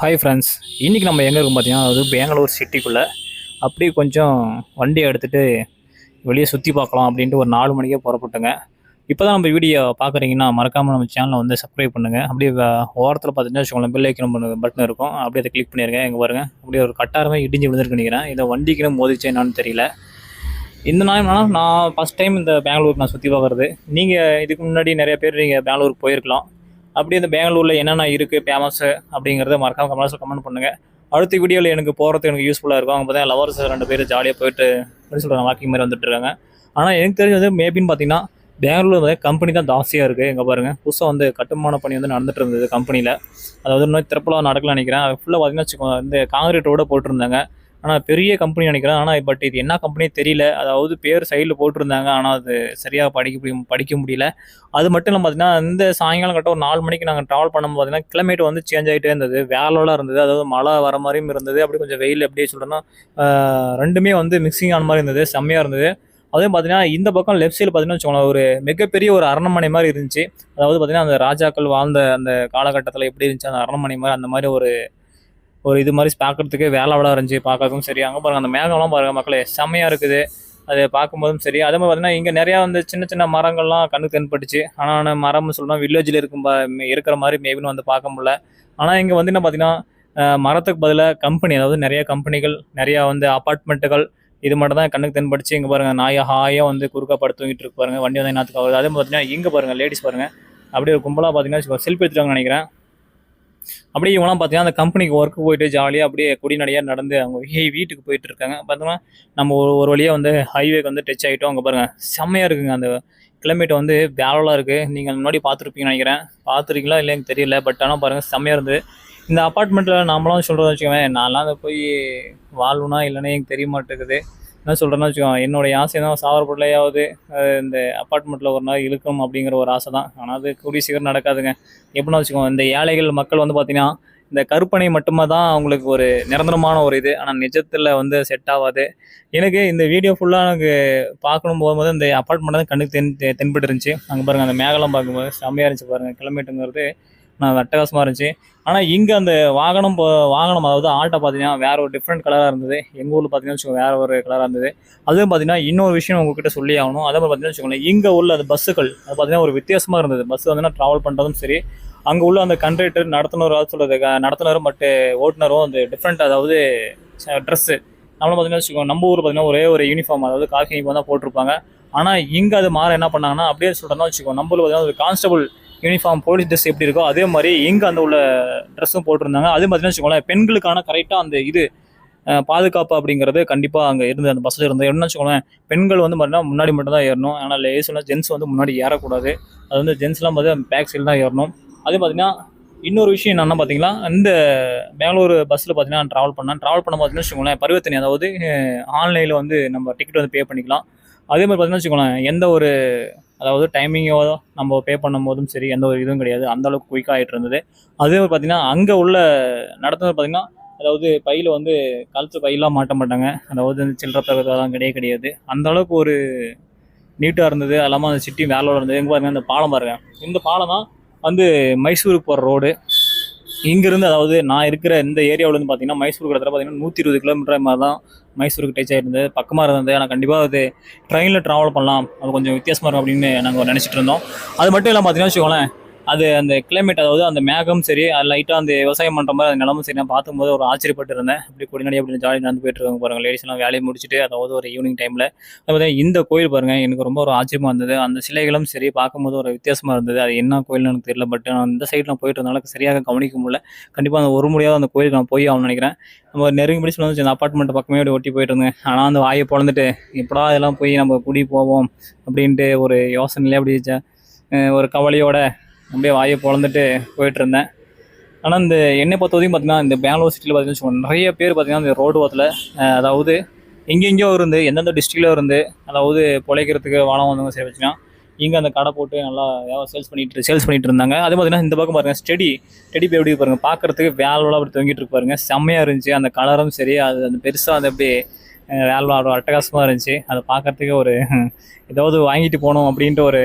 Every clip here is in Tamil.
ஹாய் ஃப்ரெண்ட்ஸ் இன்றைக்கி நம்ம எங்கே இருக்கும் பார்த்தீங்கன்னா அது பெங்களூர் சிட்டிக்குள்ளே அப்படியே கொஞ்சம் வண்டியை எடுத்துகிட்டு வெளியே சுற்றி பார்க்கலாம் அப்படின்ட்டு ஒரு நாலு மணிக்கே புறப்பட்டுங்க. இப்போ தான் நம்ம வீடியோ பார்க்குறீங்கன்னா மறக்காமல் நம்ம சேனலை வந்து சப்ஸ்கிரைப் பண்ணுங்கள் அப்படியே ஓரத்தில் பார்த்தீங்கன்னா வச்சுக்கோங்களேன் பில் ஐக்கணும் பட்டன் இருக்கும். அப்படியே அதை கிளிக் பண்ணிடுங்க எங்கே பாருங்கள் அப்படியே ஒரு கட்டாரமே இடிஞ்சு விழுந்துருக்கு நினைக்கிறேன். இதை வண்டிக்குன்னு மோதிச்சு என்னான்னு தெரியல. இந்த நாள் என்னன்னா நான் ஃபஸ்ட் டைம் இந்த பெங்களூருக்கு நான் சுற்றி பார்க்குறது. நீங்கள் இதுக்கு முன்னாடி நிறைய பேர் நீங்கள் பெங்களூருக்கு போயிருக்கலாம். அப்படி இந்த பெங்களூரில் என்னென்ன இருக்குது ஃபேமஸு அப்படிங்கிறத மறக்காம கமெண்ட்ஸில் கமெண்ட் பண்ணுங்கள் அடுத்த வீடியோவில் எனக்கு போகிறதுக்கு எனக்கு யூஸ்ஃபுல்லாக இருக்கும். அவங்க பார்த்தா லவர்ஸ் ரெண்டு பேர் ஜாலியாக போயிட்டு எப்படி சொல்கிறாங்க வாக்கிங் மாதிரி வந்துட்டு இருக்காங்க. ஆனால் எனக்கு தெரிஞ்சது வந்து மேபின்னு பார்த்தீங்கன்னா பெங்களூர் வந்து கம்பெனி தான் ஜாஸ்தியாக இருக்குது எங்கே பாருங்கள் புதுசாக வந்து கட்டுமான பணி வந்து நடந்துட்டு இருந்தது கம்பெனியில் அதாவது இன்னும் திறப்பலாம் நடக்கல நினைக்கிறேன். அது ஃபுல்லாக பார்த்தீங்கன்னா வச்சுக்கோங்க இந்த காங்கிரீட் ரோட போட்டிருந்தாங்க. ஆனால் பெரிய கம்பெனி நினைக்கிறேன். ஆனால் பட் இது என்ன கம்பெனி தெரியல. அதாவது பேர் சைடில் போட்டிருந்தாங்க. ஆனால் அது சரியாக படிக்க முடியும் படிக்க முடியல. அது மட்டும் இல்லாமல் பார்த்தீங்கன்னா இந்த சாயங்காலம் கட்ட ஒரு நாலு மணிக்கு நாங்கள் ட்ராவல் பண்ணும்போது பார்த்தீங்கன்னா கிளைமேட் வந்து சேஞ்ச் ஆகிட்டே இருந்தது. வேலோலாம் இருந்தது. அதாவது மழை வர மாதிரியும் இருந்தது. அப்படி கொஞ்சம் வெயில் அப்படியே சொல்கிறேன்னா ரெண்டுமே வந்து மிக்சிங் ஆன மாதிரி இருந்தது. செம்மையாக இருந்தது. அதே பார்த்தீங்கன்னா இந்த பக்கம் லெஃப்ட் சைடு பார்த்தீங்கன்னா வச்சுக்கோங்களேன் ஒரு மிகப்பெரிய ஒரு அரண்மனை மாதிரி இருந்துச்சு. அதாவது பார்த்தீங்கன்னா அந்த ராஜாக்கள் வாழ்ந்த அந்த காலகட்டத்தில் எப்படி இருந்துச்சு? அந்த அரண்மனை மாதிரி அந்த மாதிரி ஒரு ஒரு இது மாதிரி பார்க்கறதுக்கு வேலை விட இருந்துச்சு பார்க்கறதுக்கும் சரி. அங்கே பாருங்க அந்த மேகம்லாம் பாருங்கள் மக்களே செம்மையாக இருக்குது. அதை பார்க்கும்போதும் சரி. அதே மாதிரி பார்த்தீங்கன்னா இங்கே நிறையா வந்து சின்ன சின்ன மரங்கள்லாம் கண்ணுக்கு தென்பட்டுச்சு. ஆனால் மரம்னு சொல்லலாம் வில்லேஜில் இருக்கும் இருக்கிற மாதிரி மேபின்னு வந்து பார்க்க முடியல. ஆனால் இங்கே வந்து என்ன பார்த்தீங்கன்னா மரத்துக்கு பதிலாக கம்பெனி அதாவது நிறைய கம்பெனிகள் நிறையா வந்து அப்பார்ட்மெண்ட்டுகள் இது மட்டும் தான் கண்ணுக்கு தென்படுச்சு இங்கே பாருங்க நாயை ஹாயாக வந்து குறுக்கா படுத்துங்கிட்டு இருக்கு பாருங்கள் வண்டி வந்து என்னத்துக்கு ஆகுது. அதே மாதிரி பார்த்தீங்கன்னா இங்கே பாருங்கள் லேடிஸ் பாருங்க அப்படியே ஒரு கும்பலாக பார்த்தீங்கன்னா செல்ஃபி எடுத்துட்டாங்கன்னு நினைக்கிறேன். அப்படியே இவங்களாம் பார்த்தீங்கன்னா அந்த கம்பெனிக்கு ஒர்க்கு போயிட்டு ஜாலியாக அப்படியே குடிநடையாக நடந்து அவங்க வீட்டுக்கு போயிட்டு இருக்காங்க. பார்த்தோம்னா நம்ம ஒரு ஒரு வழியாக வந்து ஹைவேக்கு வந்து டச் ஆகிட்டோம் அங்கே பாருங்கள் செம்மையாக இருக்குங்க. அந்த கிளைமேட் வந்து வேலோலாம் இருக்குது நீங்கள் முன்னாடி பார்த்துருப்பீங்கன்னு நினைக்கிறேன். பார்த்துருக்கீங்களா இல்லைன்னு தெரியல. பட் ஆனால் பாருங்கள் செம்மையாக இருந்தது. இந்த அப்பார்ட்மெண்ட்டில் நாமளாம் சொல்கிறத வச்சுக்கோங்க நான்லாம் அதை போய் வாழ்வுனா இல்லைன்னு எனக்கு தெரிய மாட்டேங்குது. என்ன சொல்கிறேன்னா வச்சுக்கோங்க என்னுடைய ஆசை தான் சாவரப்படலையாவது இந்த அப்பார்ட்மெண்ட்டில் ஒரு நாள் இழுக்கணும் அப்படிங்கிற ஒரு ஆசை தான். ஆனால் அது கூடிய சீக்கிரம் நடக்காதுங்க. எப்படின்னா வச்சுக்கோங்க இந்த ஏழைகள் மக்கள் வந்து பார்த்தீங்கன்னா இந்த கற்பனை மட்டுமே தான் அவங்களுக்கு ஒரு நிரந்தரமான ஒரு இது. ஆனால் நிஜத்தில் வந்து செட் ஆகாது. எனக்கு இந்த வீடியோ ஃபுல்லாக எனக்கு பார்க்கணும் போகும்போது இந்த அப்பார்ட்மெண்ட் தான் கண்ணுக்கு தென் தென்பட்டு இருந்துச்சு அங்கே பாருங்கள் அந்த மேகலாம் பார்க்கும்போது செம்மையாக இருந்துச்சு பாருங்கள் கிலோமீட்டருங்கிறது நான் அட்டகாசமாக இருந்துச்சு. ஆனால் இங்கே அந்த வாகனம் போ வாகனம் அதாவது ஆட்டோ பார்த்தீங்கன்னா வேற ஒரு டிஃப்ரெண்ட் கலராக இருந்தது. எங்கள் ஊரில் பார்த்தீங்கன்னா வச்சுக்கோங்க வேறு ஒரு கலராக இருந்தது. அதுவும் பார்த்தீங்கன்னா இன்னொரு விஷயம் உங்ககிட்ட சொல்லி ஆகணும். அதே மாதிரி பார்த்தீங்கன்னா வச்சுக்கோங்களேன் இங்கே உள்ள அந்த பஸ்ஸுகள் அது பார்த்தீங்கன்னா ஒரு வித்தியாசமாக இருந்தது. பஸ் வந்து ட்ராவல் பண்ணுறதும் சரி அங்கே உள்ள அந்த கண்ட்ரக்டர் நடத்துனர் அதாவது சொல்கிறது நடத்துனரும் பட் ஓட்டுநரும் அந்த டிஃப்ரெண்ட் அதாவது ட்ரெஸ்ஸு நம்மளும் பார்த்தீங்கன்னா வச்சுக்கோங்க நம்ம ஊர் பார்த்தீங்கன்னா ஒரே ஒரு யூனிஃபார்ம் அதாவது காக்கி யூனிஃபார்ம் தான் போட்டிருப்பாங்க. ஆனால் இங்கே அது மாற என்ன பண்ணாங்கன்னா அப்படியே சொல்கிறோம்னா வச்சுக்கோ நம்மளும் பார்த்தீங்கன்னா ஒரு கான்ஸ்டபுள் யூனிஃபார்ம் போலீஸ் ட்ரெஸ் எப்படி இருக்கோ அதே மாதிரி எங்கே அந்த உள்ள ட்ரெஸ்ஸும் போட்டிருந்தாங்க. அது மாதிரி வச்சுக்கோங்களேன். பெண்களுக்கான கரெக்டாக அந்த இது பாதுகாப்பு அப்படிங்கிறது கண்டிப்பாக அங்கே இருந்து அந்த பஸ்ஸில் இருந்தது. என்ன வச்சுக்கோங்களேன் பெண்கள் வந்து பார்த்தீங்கன்னா முன்னாடி மட்டும் தான் ஏறணும். ஆனால் லேடிஸ்லாம் ஜென்ஸ் வந்து முன்னாடி ஏறக்கூடாது. அது வந்து ஜென்ஸ்லாம் பார்த்து பேக் சைடு தான் ஏறணும். அதே பார்த்தீங்கன்னா இன்னொரு விஷயம் என்னென்னா பார்த்தீங்கன்னா இந்த பெங்களூர் பஸ்ஸில் பார்த்தீங்கன்னா ட்ராவல் பண்ணேன். ட்ராவல் பண்ண பார்த்தீங்கன்னா வச்சுக்கோங்களேன் பரிவர்த்தனை அதாவது ஆன்லைனில் வந்து நம்ம டிக்கெட் வந்து பே பண்ணிக்கலாம். அதே மாதிரி பார்த்தீங்கன்னா வச்சுக்கோங்களேன் எந்த ஒரு அதாவது டைமிங்கோ நம்ம பே பண்ணும் போதும் சரி எந்த ஒரு இதுவும் கிடையாது. அந்தளவுக்கு குயிக்காக ஆகிட்டு இருந்தது. அதே மாதிரி பார்த்தீங்கன்னா அங்கே உள்ள நடத்துனது பார்த்திங்கன்னா அதாவது பையில் வந்து கழுத்து பையெல்லாம் மாட்ட மாட்டாங்க. அதாவது இந்த சில்லற தகவலாம் கிடையவே கிடையாது. அந்த அளவுக்கு ஒரு நீட்டாக இருந்தது. அது இல்லாமல் அந்த சிட்டி வேலோட இருந்தது. எங்கே பாருங்க இந்த பாலம் பாருங்கள் இந்த பாலம் தான் வந்து மைசூருக்கு போகிற ரோடு இங்கேருந்து அதாவது நான் இருக்கிற இந்த ஏரியாவிலேருந்து பார்த்தீங்கன்னா மைசூருக்கு இடத்துல பார்த்தீங்கன்னா நூற்றி இருபது கிலோமீட்டர் மாதிரி தான் மைசூருக்கு டச் ஆகிருந்தது பக்கமாக இருந்தது. ஆனால் கண்டிப்பாக அது ட்ரெயினில் ட்ராவல் பண்ணலாம். அது கொஞ்சம் வித்தியாசமாக இருக்கும் அப்படின்னு நாங்கள் நினச்சிட்டு இருந்தோம். அது மட்டும் இல்லாமல் பார்த்தீங்கன்னா வச்சுக்கோங்களேன் அது அந்த கிளைமேட் அதாவது அந்த மேகம் சரி அது லைட்டாக அந்த விவசாயம் பண்ணுற மாதிரி அந்த நிலமும் சரி நான் பார்க்கும்போது ஒரு ஆச்சரியப்பட்டு இருந்தேன் அப்படி கொடிநடி அப்படி ஜாலி நடந்து போயிட்டு இருக்காங்க பாருங்கள் லேடிஸ் எல்லாம் வேலையை முடிச்சுட்டு அதாவது ஒரு ஈவினிங் டைமில் அதாவது இந்த கோயில் பாருங்கள் எனக்கு ரொம்ப ஒரு ஆச்சரியமாக இருந்தது. அந்த சிலைகளும் சரி பார்க்கும்போது ஒரு வித்தியாசமாக இருந்தது. அது என்ன கோயில்னு எனக்கு தெரியல பட் நான் இந்த சைடில் போயிட்டு இருந்தாலும் சரியாக கவனிக்க முடியல. கண்டிப்பாக அந்த ஒரு முறையாவது அந்த கோயிலுக்கு நான் போய் ஆகணும்னு நினைக்கிறேன். நம்ம நெருங்கி சொல்லி அந்த அப்பார்ட்மெண்ட் பக்கமே அப்படி ஒட்டி போயிட்டு இருந்தேன். ஆனால் அந்த வாயை பிறந்துட்டு எப்படா இதெல்லாம் போய் நம்ம குடி போவோம் அப்படின்ட்டு ஒரு யோசனையிலே அப்படி ஒரு கவலையோட அப்படியே வாயை பொழந்துட்டு போயிட்டு இருந்தேன் ஆனால் இந்த என்னை பொறுத்த வரைக்கும் பார்த்தீங்கன்னா இந்த பெங்களூர் சிட்டியில் பார்த்தீங்கன்னா நிறைய பேர் பார்த்தீங்கன்னா இந்த ரோடு ஓரத்தில் அதாவது எங்கெங்கேயோ இருந்து எந்தெந்த டிஸ்ட்ரிக்டில் இருந்து அதாவது பிழைக்கிறதுக்கு வானம் வந்தவங்க சரி வச்சுன்னா இங்கே அந்த கடை போட்டு நல்லா சேல்ஸ் பண்ணிட்டு சேல்ஸ் பண்ணிட்டு இருந்தாங்க. அது பார்த்தீங்கன்னா இந்த பக்கம் பாருங்கள் ஸ்டெடி ஸ்டெடி போய் எப்படி பாருங்கள் பார்க்குறதுக்கு வேலோட அப்படி தொங்கிட்டு இருப்பாருங்க செம்மையாக இருந்துச்சு. அந்த கலரும் சரி அது அந்த பெருசாக அந்த அப்படியே வேலை ஒரு அட்டகாசமாக இருந்துச்சு. அதை பார்க்குறதுக்கே ஒரு ஏதாவது வாங்கிட்டு போகணும் அப்படின்ட்டு ஒரு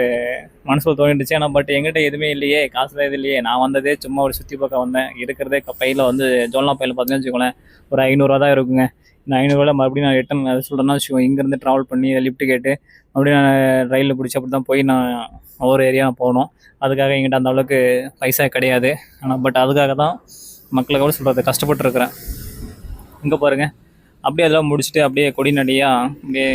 மனசில் தோணிடுச்சு. ஆனால் பட் எங்கிட்ட எதுவுமே இல்லையே காசு தான் எதுவும் இல்லையே. நான் வந்ததே சும்மா ஒரு சுற்றி பார்க்க வந்தேன். இருக்கிறதே க- வந்து ஜோல்னா பையில் பார்த்தீங்கன்னு வச்சுக்கோங்களேன் ஒரு ஐநூறுரூவா தான் இருக்குங்க. இந்த ஐநூறுரூவா மறுபடியும் நான் ரிட்டன் அதை சொல்கிறேன்னா வச்சுக்கோ இங்கேருந்து ட்ராவல் பண்ணி லிஃப்ட் கேட்டு மறுபடியும் நான் ரயிலில் பிடிச்சி அப்படி தான் போய் நான் ஒவ்வொரு ஏரியா போகணும். அதுக்காக எங்கிட்ட அந்த அளவுக்கு பைசா கிடையாது. ஆனால் பட் அதுக்காக தான் மக்களுக்கு சொல்கிறது கஷ்டப்பட்டுருக்குறேன். இங்கே பாருங்கள் அப்படியே அதெல்லாம் முடிச்சுட்டு அப்படியே கொடிநடியாக அப்படியே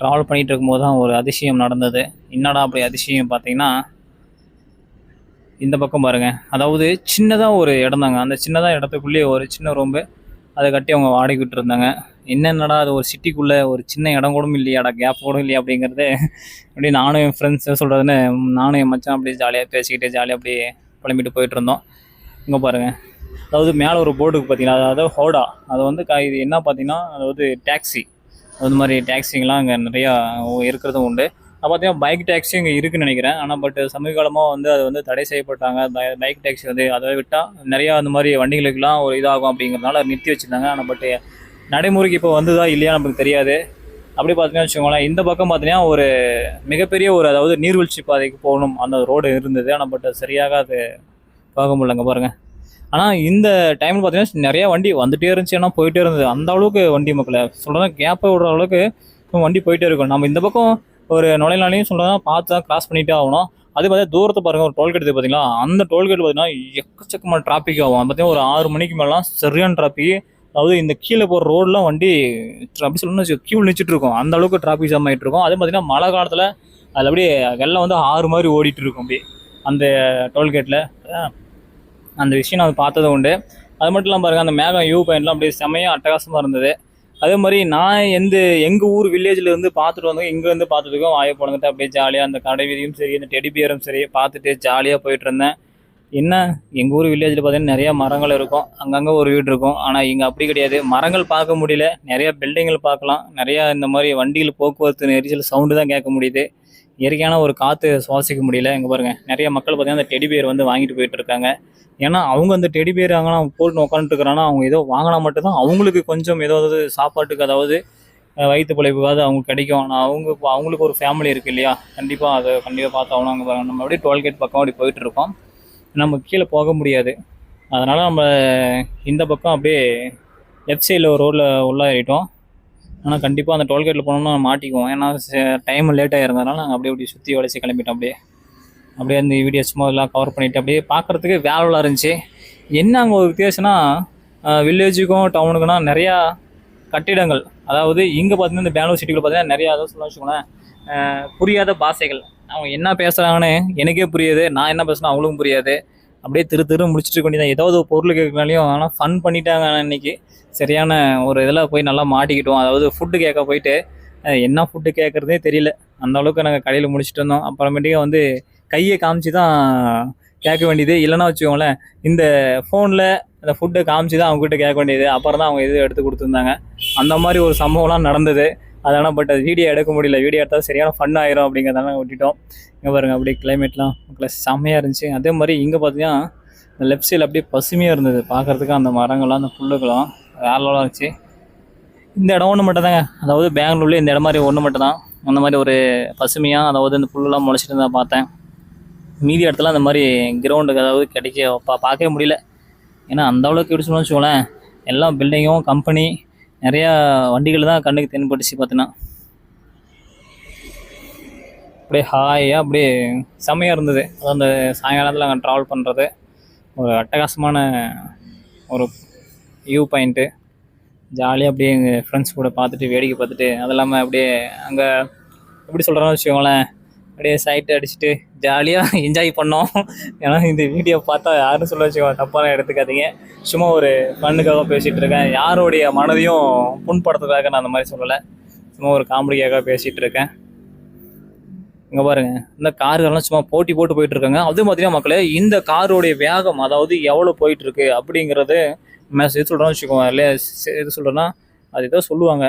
ட்ராவல் பண்ணிகிட்டு இருக்கும்போது தான் ஒரு அதிசயம் நடந்தது. என்னடா அப்படி அதிசயம் பார்த்தீங்கன்னா இந்த பக்கம் பாருங்கள் அதாவது சின்னதாக ஒரு இடம் தாங்க. அந்த சின்னதாக இடத்துக்குள்ளேயே ஒரு சின்ன ரூம்பு அதை கட்டி அவங்க வாடகை இருந்தாங்க. என்னென்னடா அது ஒரு சிட்டிக்குள்ளே ஒரு சின்ன இடம் கூட இல்லையாடா கேப் கூட இல்லையா அப்படிங்கிறது அப்படியே நானும் என் ஃப்ரெண்ட்ஸ் சொல்கிறதுன்னு நானும் என் மச்சான் அப்படியே ஜாலியாக பேசிக்கிட்டே ஜாலியாக அப்படியே புலம்பிட்டு போயிட்டு இருந்தோம். இங்கே பாருங்கள் அதாவது மேலே ஒரு போர்டுக்கு பார்த்தீங்கன்னா அதாவது ஹோடா. அது வந்து க- இது என்ன பார்த்தீங்கன்னா அதாவது டாக்ஸி அது மாதிரி டாக்ஸிங்கெலாம் அங்கே நிறையா இருக்கிறதும் உண்டு. அது பார்த்தீங்கன்னா பைக் டாக்ஸி இங்கே இருக்குன்னு நினைக்கிறேன். ஆனால் பட் சமீப காலமாக வந்து அது வந்து தடை செய்யப்பட்டாங்க. பைக் டாக்ஸி வந்து அதை விட்டால் நிறையா அந்த மாதிரி வண்டிகளுக்கெல்லாம் ஒரு இதாகும் அப்படிங்கிறதுனால நிறுத்தி வச்சுருந்தாங்க. ஆனால் பட் நடைமுறைக்கு இப்போ வந்ததா இல்லையா நமக்கு தெரியாது. அப்படி பார்த்தீங்கன்னா வச்சுக்கோங்களேன் இந்த பக்கம் பார்த்தீங்கன்னா ஒரு மிகப்பெரிய ஒரு அதாவது நீர்வீழ்ச்சி பாதைக்கு போகணும் அந்த ரோடு இருந்தது. ஆனால் பட் சரியாக அது பார்க்க முடியலங்க. பாருங்கள் ஆனால் இந்த டைமில் பார்த்தீங்கன்னா நிறைய வண்டி வந்துட்டே இருந்துச்சு. ஏன்னா போயிட்டே இருந்தது. அந்த அளவுக்கு வண்டி மக்களை சொல்கிறேன் கேப்பை விடுற அளவுக்கு வண்டி போயிட்டே இருக்கும். நம்ம இந்த பக்கம் ஒரு நுழையினாலையும் சொல்கிறதா பார்த்து தான் கிராஸ் பண்ணிட்டே ஆகணும். அதே மாதிரி தூரத்தை பாருங்கள் ஒரு டோல்கேட் பார்த்தீங்களா அந்த டோல்கேட் பார்த்தீங்கன்னா எக்கச்சக்கமான டிராஃபிக் ஆகும். பார்த்தீங்கன்னா ஒரு ஆறு மணிக்கு மேலாம் சரியான டிராஃபிக் அதாவது இந்த கீழே போகிற ரோடெலாம் வண்டி அப்படி சொல்லணும்னு கியூ நிச்சிட்டு இருக்கும். அந்த அளவுக்கு டிராஃபிக் ஜாம் ஆகிட்டு இருக்கும். அதே பார்த்தீங்கன்னா மழை காலத்தில் அதில் அப்படியே வெள்ளம் வந்து ஆறு மாதிரி ஓடிட்டு இருக்கும் அப்படியே அந்த டோல்கேட்டில் அந்த விஷயம் நான் பார்த்தது உண்டு. அது மட்டும் இல்லாமல் பாருங்கள் அந்த மேகம் யூ பாயிண்ட்லாம் அப்படியே செமையாக அட்டகாசமாக இருந்தது. அதே மாதிரி நான் எந்த எங்கள் ஊர் வில்லேஜில் இருந்து பார்த்துட்டு வந்தோம் இங்கேருந்து பார்த்துருக்கோம் வாயை போனங்கிட்ட அப்படியே ஜாலியாக அந்த கடை வீதியும் சரி இந்த டெடி பியரும் சரி பார்த்துட்டு ஜாலியாக போயிட்டு இருந்தேன். என்ன? எங்கள் ஊர் வில்லேஜில் பார்த்தீங்கன்னா நிறையா மரங்கள் இருக்கும். அங்கங்கே ஒரு வீடு இருக்கும். ஆனால் இங்கே அப்படி கிடையாது. மரங்கள் பார்க்க முடியல. நிறையா பில்டிங்கள் பார்க்கலாம். நிறையா இந்த மாதிரி வண்டிகள் போக்குவரத்து நெரிசல் சவுண்டு தான் கேட்க முடியுது. இயற்கையான ஒரு காற்று சுவாசிக்க முடியல. இங்கே பாருங்கள் நிறைய மக்கள் பார்த்தீங்கன்னா அந்த டெடி பேர் வந்து வாங்கிட்டு போயிட்டு இருக்காங்க. ஏன்னா அவங்க அந்த டெடி பேர் வாங்கினா போட்டு உட்காந்துட்டுருக்காங்கன்னா அவங்க ஏதோ வாங்கினா மட்டும்தான் அவங்களுக்கு கொஞ்சம் ஏதாவது சாப்பாட்டுக்கு அதாவது வயிற்று பிழைப்புக்காவது அவங்களுக்கு கிடைக்கும். ஆனால் அவங்க இப்போ அவங்களுக்கு ஒரு ஃபேமிலி இருக்குது இல்லையா? கண்டிப்பாக அதை கண்டிப்பாக பார்த்தாகணும் அங்கே பாருங்க. நம்ம அப்படியே டோல்கேட் பக்கம் அப்படி போயிட்டு இருக்கோம். நம்ம கீழே போக முடியாது. அதனால் நம்ம இந்த பக்கம் அப்படியே லெஃப்ட் சைடில் ஒரு ரோட்டில் ஆகிட்டோம் ஆனால் கண்டிப்பாக அந்த டோல்கேட்டில் போனோம்னா மாட்டிக்குவோம். ஏன்னா டைம் லேட்டாக இருந்ததுனால நாங்கள் அப்படியே அப்படி சுற்றி வளைச்சி கிளம்பிட்டோம் அப்படியே. அப்படியே அந்த வீடியோ சும்மா எல்லாம் கவர் பண்ணிவிட்டு அப்படியே பார்க்குறதுக்கு வேலைலாம் இருந்துச்சு. என்ன அங்கே ஒரு வித்தியாசம்னா வில்லேஜுக்கும் டவுனுக்குனா நிறையா கட்டிடங்கள். அதாவது இங்கே பார்த்தீங்கன்னா இந்த பெங்களூர் சிட்டிக்குள்ள பார்த்தீங்கன்னா நிறையா அதாவது சொல்ல வச்சுக்கோங்களேன் புரியாத பாஷைகள். அவங்க என்ன பேசுகிறாங்கன்னு எனக்கே புரியுது. நான் என்ன பேசுனா அவங்களுக்கும் புரியாது. அப்படியே திரு திரு முடிச்சுட்டு இருக்க ஏதாவது ஒரு பொருள் கேட்கனாலையும் ஆனால் ஃபன் பண்ணிட்டாங்க இன்னைக்கு. சரியான ஒரு இதில் போய் நல்லா மாட்டிக்கிட்டோம். அதாவது ஃபுட்டு கேட்க போயிட்டு என்ன ஃபுட்டு கேட்குறதே தெரியல. அந்த அளவுக்கு நாங்கள் கடையில் முடிச்சுட்டு இருந்தோம் அப்புறமேட்டுக்கே வந்து கையை காமிச்சு தான் கேட்க வேண்டியது. இல்லைன்னா வச்சுக்கோங்களேன் இந்த ஃபோனில் அந்த ஃபுட்டை காமிச்சு தான் அவங்ககிட்ட கேட்க வேண்டியது. அப்புறம் தான் அவங்க இது எடுத்து கொடுத்துருந்தாங்க. அந்த மாதிரி ஒரு சம்பவம்லாம் நடந்தது. அதனால் பட் அது வீடியோ எடுக்க முடியல. வீடியோ எடுத்தால் சரியான ஃபன் ஆயிரும் அப்படிங்கிறதால விட்டுட்டோம். இங்கே பாருங்கள் அப்படியே கிளைமேட்லாம் ப்ளஸ் செம்மையாக இருந்துச்சு. அதே மாதிரி இங்கே பார்த்தீங்கன்னா இந்த லெஃப்ட் சைடில் அப்படியே பசுமையாக இருந்தது. பார்க்குறதுக்கு அந்த மரங்கள்லாம் அந்த புல்லுகளும் வேலைலாம் இருந்துச்சு. இந்த இடம் ஒன்று மட்டும் தாங்க. அதாவது பெங்களூர்லேயே இந்த இடம் மாதிரி ஒன்று மட்டும் தான். அந்த மாதிரி ஒரு பசுமையாக அதாவது இந்த புல்லுலாம் முளைச்சிட்டு தான் பார்த்தேன். மீதி இடத்துல அந்த மாதிரி கிரவுண்டுக்கு அதாவது கிடைக்க பா பார்க்கவே முடியல. ஏன்னா அந்த அளவுக்கு எப்படி சொல்லணும்னு வச்சுக்கோங்களேன். எல்லாம் பில்டிங்கும் கம்பெனி நிறையா வண்டிகள் தான் கண்ணுக்கு தென்பட்டுச்சு பார்த்தீங்கன்னா. அப்படியே ஹாயாக அப்படியே செம்மையாக இருந்தது. அதாவது அந்த சாயங்காலத்தில் அங்கே ட்ராவல் பண்ணுறது ஒரு அட்டகாசமான ஒரு வியூ பாயிண்ட்டு ஜாலியாக அப்படியே எங்கள் ஃப்ரெண்ட்ஸ் கூட பார்த்துட்டு வேடிக்கை பார்த்துட்டு அது இல்லாமல் அப்படியே அங்கே எப்படி சொல்கிறோன்னு வச்சுக்கோங்களேன் அப்படியே சைட்டு அடிச்சுட்டு ஜாலியாக என்ஜாய் பண்ணோம். ஏன்னா இந்த வீடியோ பார்த்தா யாரும் சொல்ல வச்சுக்கோங்க தப்பாக எடுத்துக்காதீங்க. சும்மா ஒரு ஃபண்ணுக்காக பேசிகிட்டு இருக்கேன். யாருடைய மனதையும் புண்படுத்துறதுக்காக நான் அந்த மாதிரி சொல்லலை. சும்மா ஒரு காமெடிக்காக பேசிகிட்டு இருக்கேன். இங்கே பாருங்க. இந்த கார்கள்லாம் சும்மா போட்டி போட்டு போயிட்டுருக்காங்க அதுவும் பார்த்தீங்கன்னா மக்களே இந்த காரோடைய வேகம் அதாவது எவ்வளோ போயிட்டுருக்கு அப்படிங்கிறது மெஸ் இது சொல்கிறோன்னு வச்சுக்கோங்க. இல்லை இது சொல்கிறேன்னா அது ஏதோ சொல்லுவாங்க.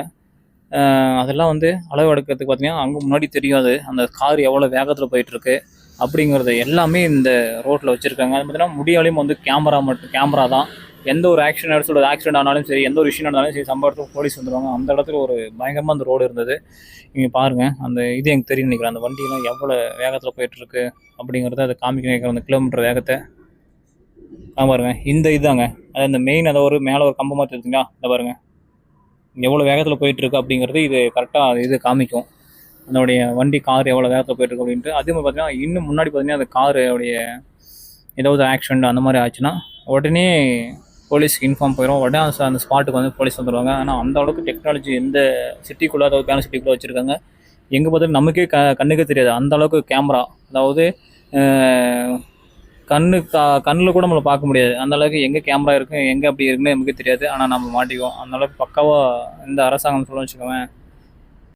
அதெல்லாம் வந்து அளவு எடுக்கிறதுக்கு பார்த்தீங்கன்னா அங்கே முன்னாடி தெரியும் அது அந்த கார் எவ்வளோ வேகத்தில் போயிட்டுருக்கு அப்படிங்கிறது எல்லாமே இந்த ரோட்டில் வச்சுருக்காங்க. அது பார்த்தீங்கன்னா முடியாலையும் வந்து கேமரா மட்டும் கேமரா தான். எந்த ஒரு ஆக்ஷன் ஒரு ஆக்சிடென்ட் ஆனாலும் சரி எந்த ஒரு விஷயம் நடந்தாலும் சரி சம்பவ போலீஸ் வந்துடுவாங்க அந்த இடத்துல ஒரு பயங்கரமாக அந்த ரோடு இருந்தது. நீங்கள் பாருங்கள் அந்த இது எனக்கு தெரியும் நினைக்கிறேன். அந்த வண்டியெல்லாம் எவ்வளோ வேகத்தில் போயிட்டுருக்கு அப்படிங்கிறத அதை காமிக்க அந்த கிலோமீட்டர் வேகத்தை. ஆ பாருங்க. இந்த இதுதாங்க. அது அந்த மெயின் அதை ஒரு மேலே ஒரு கம்பமாக தெரிஞ்சுங்களா அதை பாருங்கள் எவ்வளோ வேகத்தில் போயிட்டுருக்கு அப்படிங்கிறது இது கரெக்டாக இது காமிக்கும். அதனுடைய வண்டி கார் எவ்வளோ வேகத்தில் போயிட்டுருக்கு அப்படின்ட்டு. அதே மாதிரி பார்த்தீங்கன்னா இன்னும் முன்னாடி பார்த்தீங்கன்னா அந்த காருடைய ஏதாவது ஆக்சிடென்ட் அந்த மாதிரி ஆச்சுன்னா உடனே போலீஸ்க்கு இன்ஃபார்ம் போயிடும் உடனே அந்த ஸ்பாட்டுக்கு வந்து போலீஸ் வந்துடுவாங்க ஆனால் அந்த அளவுக்கு டெக்னாலஜி எந்த சிட்டிக்குள்ளே அதாவது பேன சிட்டிக்குள்ளே வச்சுருக்காங்க எங்கே பார்த்தாலும் நமக்கே க கண்ணுக்கே தெரியாது. அந்த அளவுக்கு கேமரா அதாவது கண்ணு கா கண்ணில் கூட நம்மளை பார்க்க முடியாது. அந்த அளவுக்கு எங்கே கேமரா இருக்கும் எங்கே அப்படி இருக்குன்னு நமக்கு தெரியாது. ஆனால் நம்ம மாட்டிக்குவோம். அந்த அளவுக்கு பக்காவாக இந்த அரசாங்கம் சொல்ல வச்சுக்கோவேன்